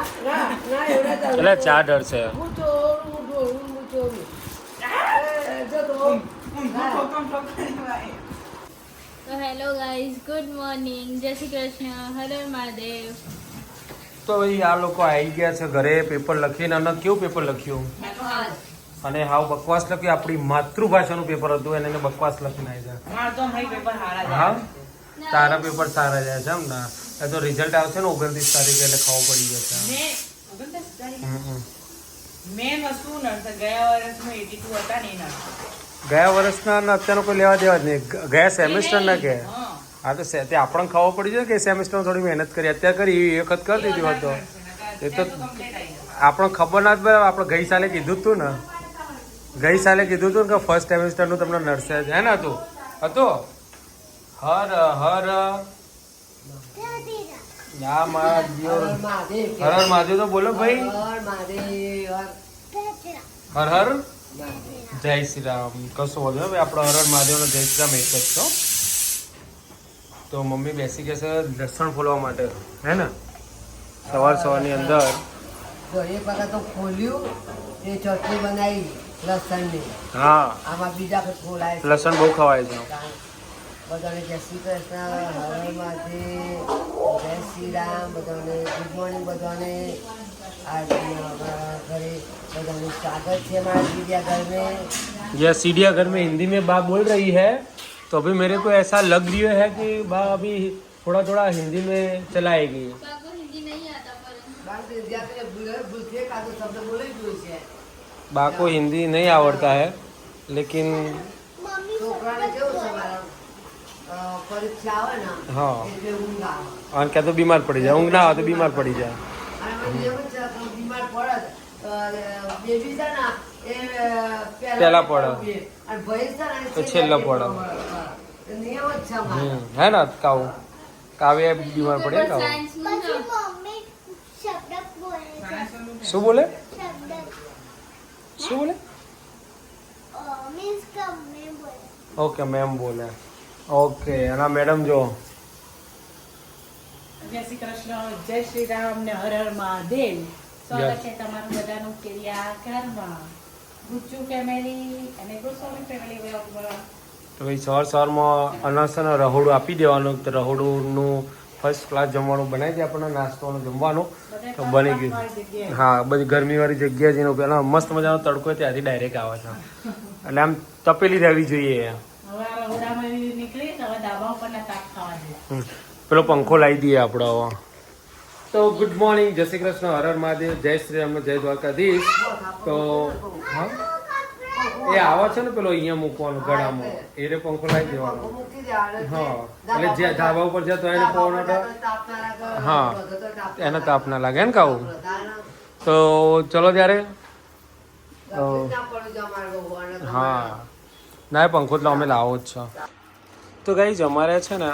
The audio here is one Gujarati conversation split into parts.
એટલે ચા ડર હું ચોરું, હું ચોરું, હું ચોરું. એ, જો તો. તો હેલો ગાઈઝ ગુડ મોર્નિંગ. જય શ્રી કૃષ્ણ. હર હર મહાદેવ. તો ભાઈ આ લોકો આવી ગયા છે ઘરે પેપર લખીને. અને કેવું પેપર લખ્યું? અને હાવ બકવાસ લખ્યું. આપણી માતૃભાષાનું પેપર હતું એને એને બકવાસ લખીને આવી જાય. હા? તારા પેપર સારા જાય છે એમ ને? એ તો રિઝલ્ટ આવશે ને ઓગણત્રીસ તારીખે એટલે ખાવું પડી જશે. ગયા હતા વર્ષના ને અત્યારનો કોઈ લેવા દેવા જ નહીં. ગયા સેમેસ્ટર ના કે? હા. તો તે આપણને ખબર પડી જાય કે સેમેસ્ટર થોડી મહેનત કરી? અત્યારે કરી એ વખત કરી દીધી હોત તો. એ તો આપણને ખબર ના જ બરાબર આપણે ગઈ સાલે કીધું હતું ને. ગઈ સાલે કીધું તું ને કે ફર્સ્ટ સેમેસ્ટરનું તમને નર્સે હે ને હતું હતું હર હર યા મારા જીઓ. હર મહાદેવ. હર હર મહાદેવ તો બોલો ભાઈ. હર. જય શ્રી રામ. કશો વાંધો નહીં આપણો હર હર મહાદેવનો જય શ્રી રામ એક જ છો તો મમ્મી બેસી ગયા છે લસણ ફોલવા માટે હે ને? સવાર સવારની અંદર. તો એક વખત તો ખોલ્યું એ ચટણી બનાવી લસણની. હા. આમાં બીજા ફોલાય લસણ બહુ ખવાય છે. બધાને જય શ્રી કૃષ્ણ હર હર મહાદેવ જય શ્રી રામ બધાને ગુડ મોર્નિંગ બધાને આજે અમારા ઘરે બધાનું સ્વાગત છે हमारे चिड़िया घर में यह चिड़ियाघर में हिंदी में बा बोल रही है तो अभी मेरे को ऐसा लग रही है कि बा अभी थोड़ा थोड़ा हिंदी में चलाएगी બાકો હિન્દી નહીં આતા પર બાર चिड़िया पे भूल भूलते का तो शब्द बोले જ હોય છે बा को हिंदी नहीं आवड़ता है लेकिन પરીક્ષા હા. એટલે ઊંઘ તો બીમાર પડી જાય ઊંઘ ના આવે તો બીમાર પડી જાય. બીમાર પડે બેબી છે ને એ પહેલા પડે. અને ભય છે ને તો છેલ્લો પડે. નિયમ જ છે હે ને કાવ. કાવે બીમાર પડે કાવ. શું બોલે? શું બોલે? ઓકે મેમ બોલે. ઓકે અને મેડમ જો. જય શ્રી કૃષ્ણ જય શ્રી રામ ને હર હર મહાદેવ. સ્વાગત છે તમારું બધાનું કેરિયા ઘરમાં. ગુચ્ચુ ફેમિલી અને ગોસ્વામી ફેમિલી વ્લોગમાં તો ભાઈ સવાર સવારમાં અનાસ અને રહોડું આપી દેવાનું તો રહોડુંનું ફર્સ્ટ ક્લાસ જમવાનું બનાવી દે આપણને નાસ્તોનું જમવાનું. તો બની ગયું. હા બધી ગરમીવાળી જગ્યા જેનો પહેલાં મસ્ત મજાનો તડકો ત્યાંથી ડાયરેક્ટ આવે છે. એટલે આમ તપેલી રહેવી જોઈએ. પેલો પંખો લાવી દઈએ આપણો તો ગુડ મોર્નિંગ જય શ્રી કૃષ્ણ હર હર મહાદેવ જય શ્રી રામ જય દ્વારકાધીશ. તો હા એ આવે છે ને પેલો અહીંયા મૂકવાનો ગળામાં. એ રે પંખો લાવી દેવાનો. હા. એટલે જે ધાબા ઉપર જતો એને પવન. હા. એને તાપ ના લાગે ને કાવું તો ચલો ત્યારે. હા. ના એ પંખો તો અમે લાવો જ છો. તો ગઈ અમારે છે ને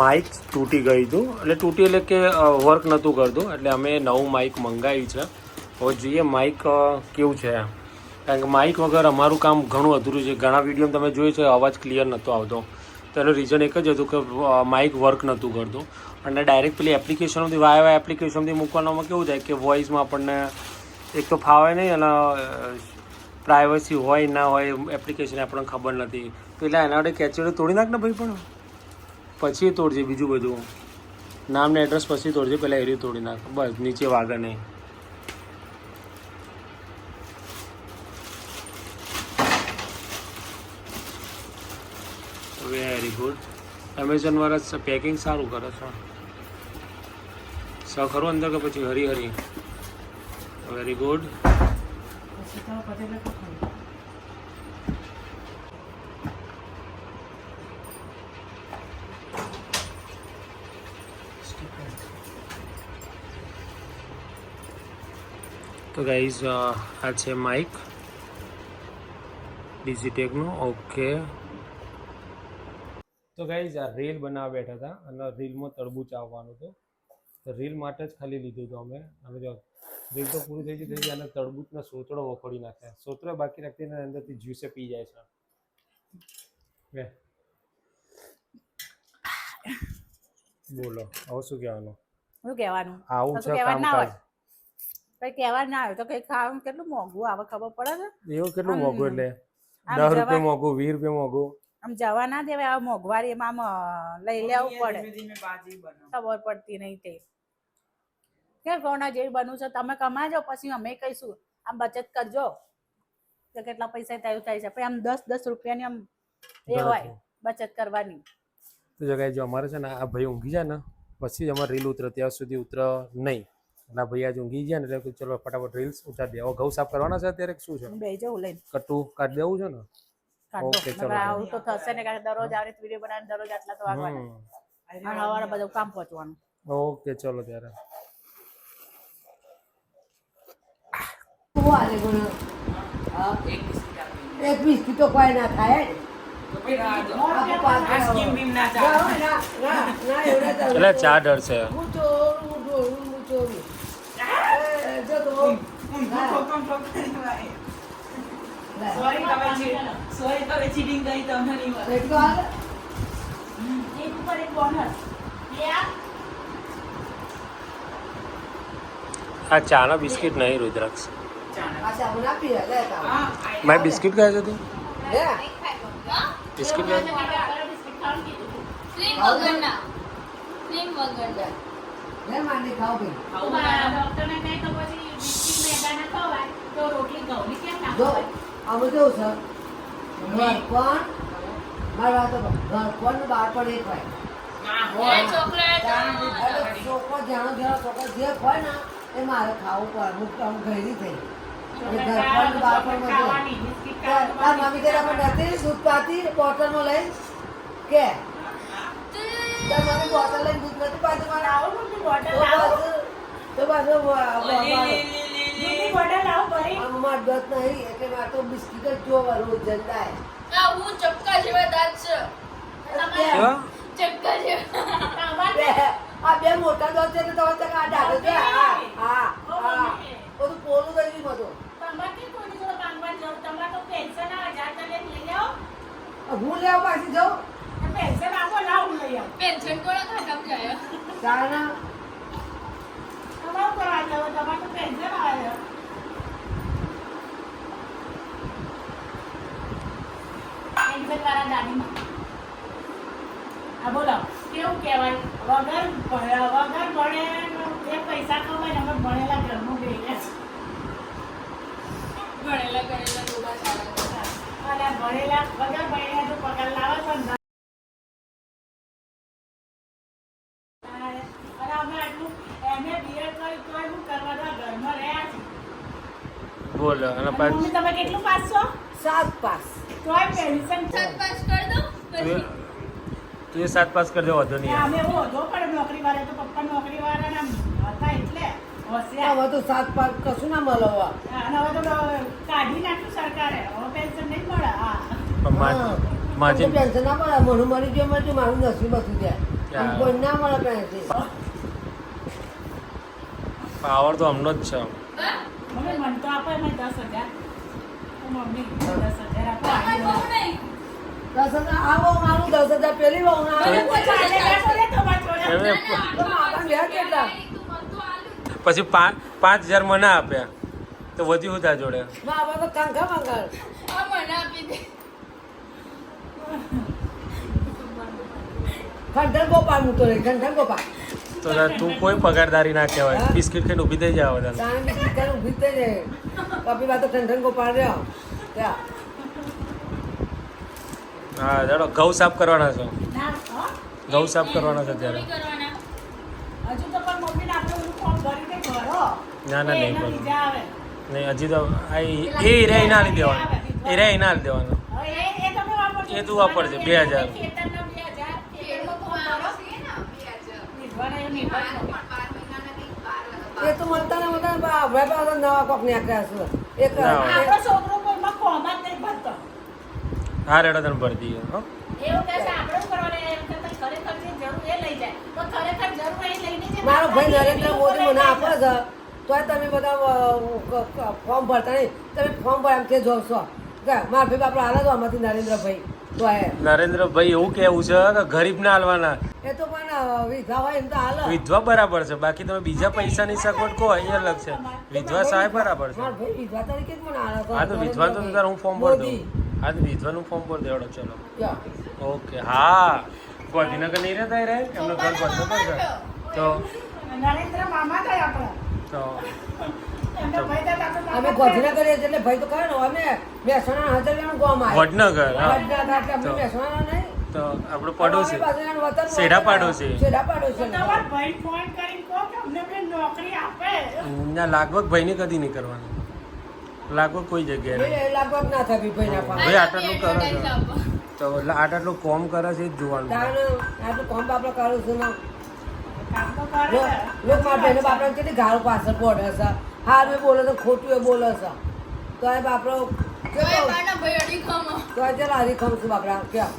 માઇક તૂટી ગયું હતું. એટલે તૂટી એટલે કે વર્ક નહોતું કરતું. એટલે અમે નવું માઇક મંગાવ્યું છે. હવે જોઈએ માઇક કેવું છે. કારણ કે માઇક વગર અમારું કામ ઘણું અધૂરું છે. ઘણા વીડિયો તમે જોયું છે, અવાજ ક્લિયર નહોતો આવતો. તો એનું રીઝન એક જ હતું કે માઇક વર્ક નહોતું કરતું. અને ડાયરેક્ટ પેલી એપ્લિકેશનોથી વાય વાય એપ્લિકેશનથી મૂકવામાં કેવું થાય કે વોઇસમાં આપણને એક તો ફાવે નહીં અને પ્રાઇવસી હોય, ના હોય એપ્લિકેશન આપણને ખબર નથી. પેલા એના માટે કેચેડો તોડી નાખ ને ભાઈ પણ. પછી તોડજે બીજું બધું. નામ ને એડ્રેસ પછી તોડજે પહેલાં એરી તોડી નાખ. બસ, નીચે વાગે નહીં. વેરી ગુડ એમેઝોન વાળા પેકિંગ સારું કરે છે. સ ખરું અંદર કે પછી હરી હરી? વેરી ગુડ પછી તો બધે લોકો ખાય. તો ગાઈઝ આ છે માઇક ડિજીટેકનું ઓકે તો ગાઈઝ આ રીલ બનાવવા બેઠા હતા. અને રીલમાં તરબૂચ આવવાનું હતું. તો રીલ માટે જ ખાલી લીધું હતું અમે. અમે જો રીલ તો પૂરી થઈ ગઈ થઈ ગઈ અને તરબૂચના સોતડો વખોડી નાખે સોતડો બાકી રાખીને અંદરથી જ્યુસે પી જાય છે. બોલો હવે શું કહેવાનું? શું કહેવાનું? આવું છે કામકાજ. કઈ કહેવા ના આવે તો કઈ ખાવાનું કેટલું મોંઘું આવે ખબર પડે છે એવું કેટલું મોંઘું એટલે? દસ રૂપિયા મોંઘું વીસ રૂપિયા મોંઘું. આમ જવા ના દેવાય આ મોંઘવારી એમાં લઈ લેવું પડે. ખબર પડતી નહીં તે. કે કોના જેવી બનવું છે તમે કમાજો પછી અમે કહીશું. આમ બચત કરજો. તો કેટલા પૈસા થયું થાય છે. પછી આમ દસ દસ રૂપિયાની આમ એ હોય બચત કરવાની. તો જગ્યાએ જો અમારે છે ને આ ભાઈ ઊંઘી જાય ને પછી જ અમારે રીલ ઉતરે ત્યાં સુધી ઉતરે નહીં. એટલે ભાઈ આજે ઊંઘી ગયા ને એટલે ચલો ફટાફટ રીલ્સ ઉતારી દે. હવે ઘઉં સાફ કરવાના છે અત્યારે શું છે? બે જવું લઈને કટું કાઢ દેવું છે ને? ઓકે, ચલો. આવું તો થશે ને કારણ કે દરરોજ આવી વીડિયો બનાવીને દરરોજ આટલા તો હમ. અને બધું કામ પહોંચવાનું. ઓકે ચલો ત્યારે. શું હાલે ગુણ? એક બિસ્કિટ તો કોઈ ના તો- એટલે ચા ડરશે આ? ચાના બિસ્કિટ નહીં રુદ્રાક્ષ. ચાના. बिस्किट खाया था એટલે છોકરો જાણો જાણો છોકરો જે હોય ને એ મારે ખાવું પડે. હું ગયેલી થઈ. બોટલ તો લે, દૂધની હું ચપકા જેવા આ બે મોટા દોત છે તો તમે આ ડાઘો છે. હા હા હા. બધું પોલું થઈ ગયું બધું તમારે કે કોની જોડે માંગવા જાવ તમારે તો પેન્શન આવે હજાર તમે લઈ આવો. હું લેવા પાછી જાઉં? પેન્શન આપો લાવ હું લઈ આવું. પેન્શન કોના ખાતામાં જાય? તારના તમારું કરવા જાવ તમારે તો પેન્શન આવે. પેન્શન વાળા દાદીમાં. હા બોલો કેવું કહેવાય? વગર ભણ- વગર ભણે પૈસા કમાય ને અમે ભણેલા ઘરમાં બેઠા છે. ભણેલા ગણેલા ડોબા અને ભણેલા વગર ભણેલા જો પગાર લાવે તો અને અને અમે આટલું એમને બીએડ કર્યું તોય શું કરવાના ઘરમાં રહ્યા છે બોલ અને મમ્મી તમે કેટલું પાસ છો સાત પાસ. તોય પેન્શન સાત પાસ કરી દો પછી. તું એ સાત પાસ કરજો વધુ નહીં. અમે એવો વધો પણ નોકરી વાળા તો પપ્પા નોકરી વાળા હતા એટલે. હવે તો સાત પાસ કશું ના મળે હવે. તો કાઢી નાખ્યું સરકારે. હવે પેન્શન નહીં મળે. હા. પણ મા- હા. માજી પેન્શન ના મળે. મને મળી ગયું મળી મારું નસીબ હતું ત્યાં કોઈ ના મળે પેન્શન. પાવર તો હમણાં જ છે. મમ્મી મને તો આપો એમાં દસ હજાર. મમ્મી દસ હજાર આપો. તમારે બહુ નહીં. દસ હજાર આ મારું દસ હજાર પેલી બહુ ના કેટલા? પછી પાંચ પાંચ હજાર મને આપ્યા. તો વધ્યું હતા જોડે. તો તો કોઈ પગારદારી ના કહેવાય. બિસ્કિટ ખાઈને ઊભી થઈ જાય બધા તાણે ઊભી થઈ જાય કપી વાત તો ગોપાલ રહ્યો હા ચાલો ઘઉં સાફ કરવાના છો. ના, ઘઉં સાફ કરવાના છે અત્યારે મમ્મી કરવાના હજુ તો પણ મમ્મીને આપણે બધું ફોર્મ ભરીને ભરો. ના, ના, નહીં આવે. નહીં હજી તો આ એ રે ના લઈ દેવાનું એ રે ના લઈ દેવાનું એ-. તું વાપરજે, બે હજાર. એ નો. તો મળતા ને મળતા હવે પાછા નવા કોક નીકળ્યા છે એક છોકરો કોઈમાં ફોર્મ જ નહીં ભરતો. હા રેડો તને ભરી દઈએ હો એવું કહે છે, આપણે શું કરવાનું? એમ કરતાં ખરેખર જે જરૂર એ લઈ જાય. તો ખરેખર જરૂર એ લઈને જે મારો ભાઈ ના નરેન્દ્ર મોદી મને આપે છે તોય તમે બધા ફોર્મ ભરતા નહીં. તમે ફોર્મ ભર એમ કે જોશો કે મારા ભાઈ બાપડા હાલે તો આમાંથી નરેન્દ્રભાઈ. તો એ. નરેન્દ્રભાઈ એવું કેવું છે કે ગરીબ ના હાલવાના. એ તો પણ વિધવા હોય એમ તો હાલ. વિધવા બરાબર છે બાકી તમે બીજા પૈસાની સગવડ કહો એ અલગ છે. વિધવા સાહેબ બરાબર છે. વિધવા તરીકે જ મને હાલ હા તો વિધવા તો તાર હું ફોર્મ ભર. દઉં. હા તો વિધવાનું ફોર્મ ભર દેવડો ચલો. ઓકે હા. ગાંધીનગર નહીં રહેતા રે એમનો ઘર ગાંધીનગર છે તો નરેન્દ્ર મામા થાય આપણા તો ભાઈ અમે ગોધરા કરીએ એટલે ભાઈ તો ખરા ને અમે મહેસાણા હાજરવાનું ગામ આવ્યા. વડનગર વડનગર એટલે અમે તો. મહેસાણા નહીં. તો આપણું પડોશી શેઢા પાડોશી. તમારા ભાઈ ફોન કરીને કહો કે અમને બે નોકરી આપે ના લાગવગ ભાઈને કદી નહીં કરવાની લાગવગ કોઈ જગ્યાએ નહીં લાગવગ ના થવી ભાઈના પાસે. ભાઈ આટલું કરો છો તો એટલે આટ આટલું કોમ કરે છે જોવાનું આટલું કોમ આપણે કરું છું ને. લોક મારા ભાઈને બાપડાને કેટલી ગાળો પાછળ પડે છે. હારું એ બોલે તો ખોટું એ બોલે છે. તો એ બાપડો કેવો? તો એ ચાલ હારી ખમ છું બાપરા ક્યાં.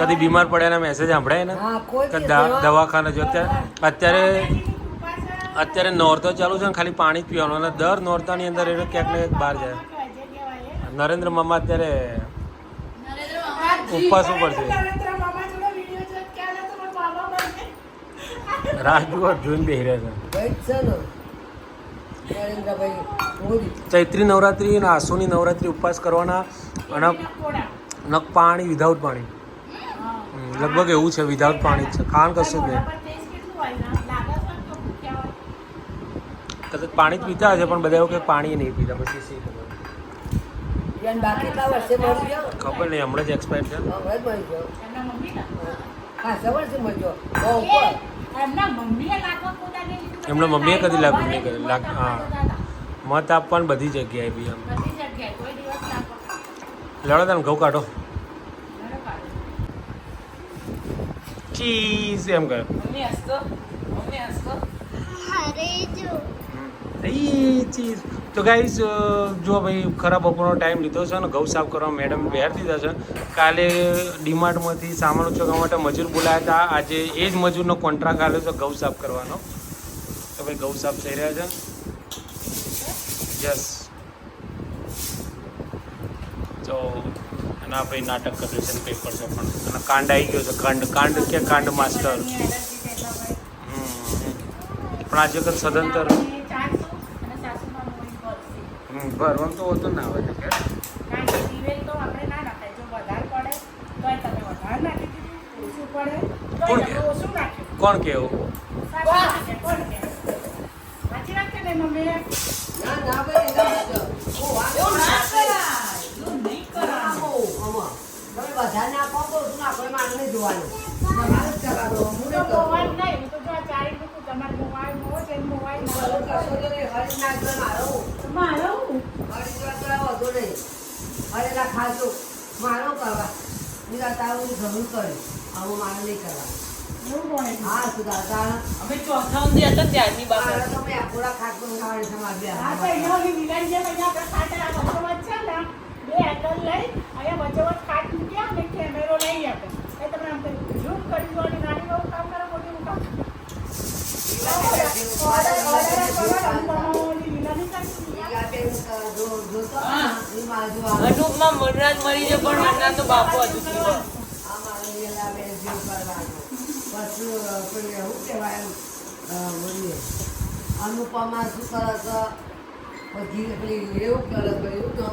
કદી બીમાર પડ્યા એના મેસેજ સાંભળાય ને દવાખાને જો અત્યારે અત્યારે નોરતો ચાલુ છે ને ખાલી પાણી જ પીવાનું. અને દર નોરતાની અંદર એને ક્યાંક ને ક્યાંક બહાર જાય. એ. નરેન્દ્ર મામા અત્યારે ઉપવાસ ઉપર છે નરેન્દ્ર મામા જોડે વીડિયો જોઈ ક્યારે તો મારા મામા ઉપર છે રાજુ જોઈને બેહી રહ્યા છે ચૈત્રી નવરાત્રી અને આસોની નવરાત્રી ઉપવાસ કરવાના અને. નક પાણી વિધાઉટ પાણી લગભગ એવું છે વિધાઉટ પાણી છે ખાણ કશું નહીં. કદાચ પાણી જ પીતા હશે, પણ બધા એવું કે પાણી નહીં પીતા, પછી ખબર બાકી કેટલા વર્ષે મળી ગયો. ખબર નહીં હમણાં જ એક્સપાયર છે હવે જ મળી ગયો. એમના મમ્મી ને? ખાસા વર્ષે મળી ગયો. બહુ ઉપર. એમના મમ્મીએ એમના કદી લાગુ નહીં કર્યું. લાગ- હા. મત આપવાનું બધી જગ્યાએ બી આમ બધી જગ્યાએ કોઈ દિવસ લાખો. લડો તમે ઘઉં કાઢો. ચીઝ એમ કરે. મમ્મી હસતો. મમ્મી હસતો. ચીઝ. તો ગાઈઝ જો ભાઈ ખરાબ બપોરનો ટાઈમ લીધો છે ને ઘઉં સાફ કરવા મેડમ બહાર દીધા છે, કાલે ડીમાર્ટમાંથી સામાન ઉચકવા માટે મજૂર બોલાયા હતા. આજે એ જ મજૂરનો કોન્ટ્રાક્ટ આવ્યો છે ઘઉં સાફ કરવાનો. તો ભાઈ, ઘઉં સાફ થઈ રહ્યા છે. યસ તો એના ભાઈ નાટક કર્યું છે પેપર છે પણ. અને કાંડ આવી ગયો છે, કાંડ. કાંડ કે કાંડ, માસ્ટર. પણ આજે વખત સદંતર અને ચારસો અને સાસુમાં મોરી ભરશે. હમ, ભરવાનું તો હોતું ના હોય કે કારણ કે દિવેલ તો આપણે ના નાખાય. જો વધારે પડે તોય તમે વધારે નાખી દીધું. ઓછું પડે તમે ઓછું નાખ્યું. કોણ કેવું કોણ કે? સાચી વાત છે ને મમ્મી? ના ના ભાઈ ના કરજો. હું વાત એવું ના કરાય નહીં આમાં. તમે બધાને આપો તો શું જોવાનું તમારે જ કરવાનું હું હું નહીં તો કરવાનું. મોવાય નહીં. હું તો જો આ ચારી મૂકું. તમારે મોવાય મોવો છે, એને મોવાય ના મારો મોવો. કશો તો નહીં, હરી નાખજો મારો. મારો હું. હરી જેવા કરવા વધુ નહીં. હરેલા ખાજો. મારો કરવા. નિરાંત હું જરૂર કર્યું. આવું મારે નહીં કરવા. એવું હા, સુધા, તારા. અમે ચોથા ઊંધી હતા ત્યારની બાબત તો મેં આખોડા ખાટલો ખાવાની સમાજ બે હા, તો. અહીંયા વિલાઈ જેમ અહીંયા આપણે ખાટે આ વચ્ચોવચ છે ને, બે લઈ, અહીંયા વચ્ચોવચ ખાટ મૂક્યા અને કેમેરો લઈ આપે. એ તમે આમ કરી ઝૂમ કરી દો અને નાની બહુ કામ કરો, મોટી બહુ કામ કરો. ઓર્ડર- ઓર્ડર કરો, અને ઓલી વિલાની કરી. ઈ આપે એમ કરો, જો- જોતો હા. ઈ મારે જોવાનું. અનુપમાં મનરાજ મરી જાય પણ હમણાં તો બાપુ હજુ જીવો આ મારે લીલા બેન જેવું કરવાનું. પછી, અ, પેલું શું અ, ઓલી અનુપમા શું કરે છે? પછી પેલી એવું કરે છે, એવું તો.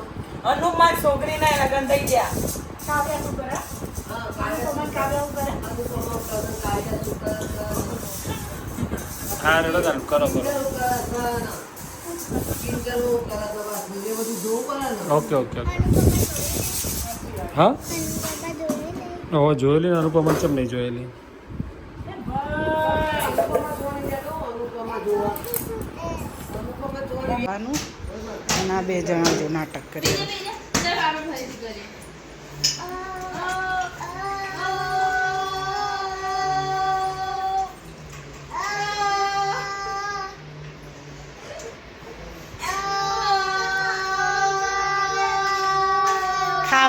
અનુપમા છોકરી ના લગ્ન થઈ ગયા કાવ્યા શું કરે? અનુપમા કાવ્યા શું કરે? અનુપમા કરે, કાવ્યા શું કરે હા રેડો તાર કરો કરો. ઓકે ઓકે ઓકે હા? હવે જોયેલી ને અનુપમા ચમ નહીં જોયેલી? અને બે જણા જો નાટક કરી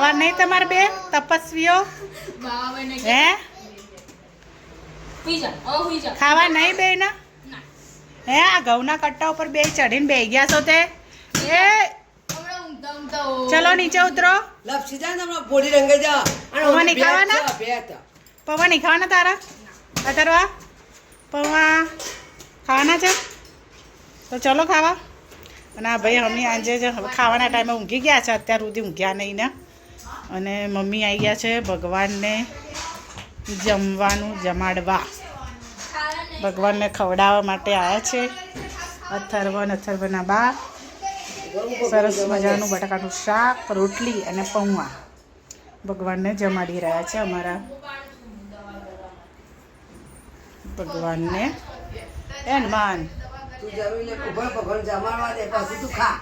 રહ્યા. નહીં તમારે બે તપસ્વીઓ? હે? ખાવા નહીં બે ના હે આ ઘઉંના કટ્ટા ઉપર બે ચડીને બે ગયા છો તે? એ! ચલો નીચે ઉતરો. લપસી જાય ને હમણાં રંગે જા. અને નહીં ખાવાના? પવન પૌવા નહીં ખાવાના તારા? અતરવા? પૌવા ખાવાના છે? તો ચલો ખાવા. અને આ ભાઈ અમે આજે જ ખાવાના ટાઈમે ઊંઘી ગયા છે અત્યાર સુધી ઊંઘ્યા નહીં ને. અને મમ્મી આવી ગયા છે ભગવાનને જમવાનું જમાડવા. ભગવાનને ખવડાવવા માટે આવ્યા છે. અથર્વ અને અથર્વના બા. સરસ મજાનું બટાકાનું શાક, રોટલી અને પૌવા. ભગવાનને જમાડી રહ્યા છે અમારા. ભગવાનને એન માન. તું જરૂર ભગવાન જમાડવા દે, પછી તું ખા.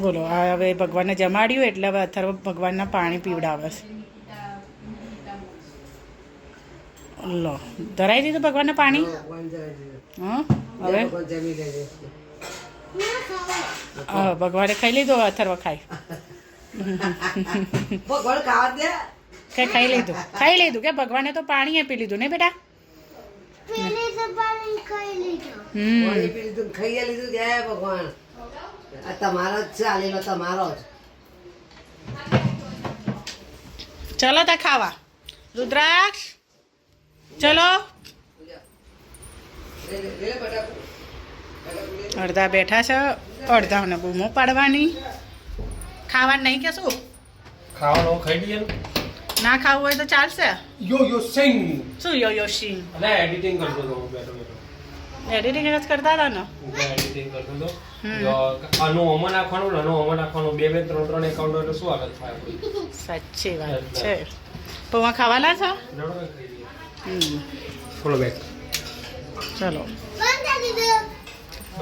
બોલો આ હવે ભગવાનને જમાડ્યું એટલે હવે અથર્વ ભગવાનના પાણી પીવડાવે છે. લો ધરાઈ દીધું ભગવાનને પાણી? હવે? ભગવાન જમી લેજે હા, ભગવાને ખાઈ લીધું હવે અથર્વ ખાઈ કે ખાઈ લીધું? ખાઈ લીધું કે? ભગવાને તો પાણી આપી લીધું ને બેટા? હમ. લીધું ખાઈ લીધું જય ભગવાન? આ તમારો જ છે આલેલો તમારો જ. ચલો તા ખાવા. રુદ્રાક્ષ ચલો. લે, લે, લે અડધા બેઠા છે અડધાને બૂમો પાડવાની. ખાવાનું નહીં કે શું? ખાવાનું ખાઈ લઈએ ના. ખાવું હોય તો ચાલશે. યો યો સિંગ. શું યો યો સિંહ અલે એડિટિંગ કરતો તો બેઠો બેઠો. એડિટિંગ જ કરતા હતા ને એડિટિંગ કરતો હતો. આનું ઓમાં નાખવાનું આનું ઓમાં નાખવાનું બે બે ત્રણ ત્રણ એકાઉન્ટ એટલે શું આગળ થાય આપણું? સાચી વાત છે. પૌવા ખાવાના છો? ફોલો બેક ચલો.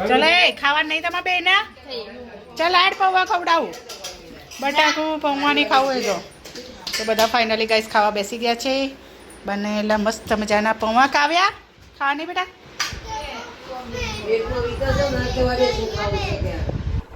ચલો એ ખાવા નહીં તમારે બે ને? ચાલ આડ પૌવા ખવડાવું. બટાકું પૌવા નહીં ખાવું એ જો તો બધા ફાઇનલી ગાઈસ ખાવા બેસી ગયા છે. બનેલા મસ્ત મજાના પૌવા કાવ્યા ખાવાની બેટા? પેટનો વિકાસ ના કેવા દે શું ખાવું છે ત્યાં.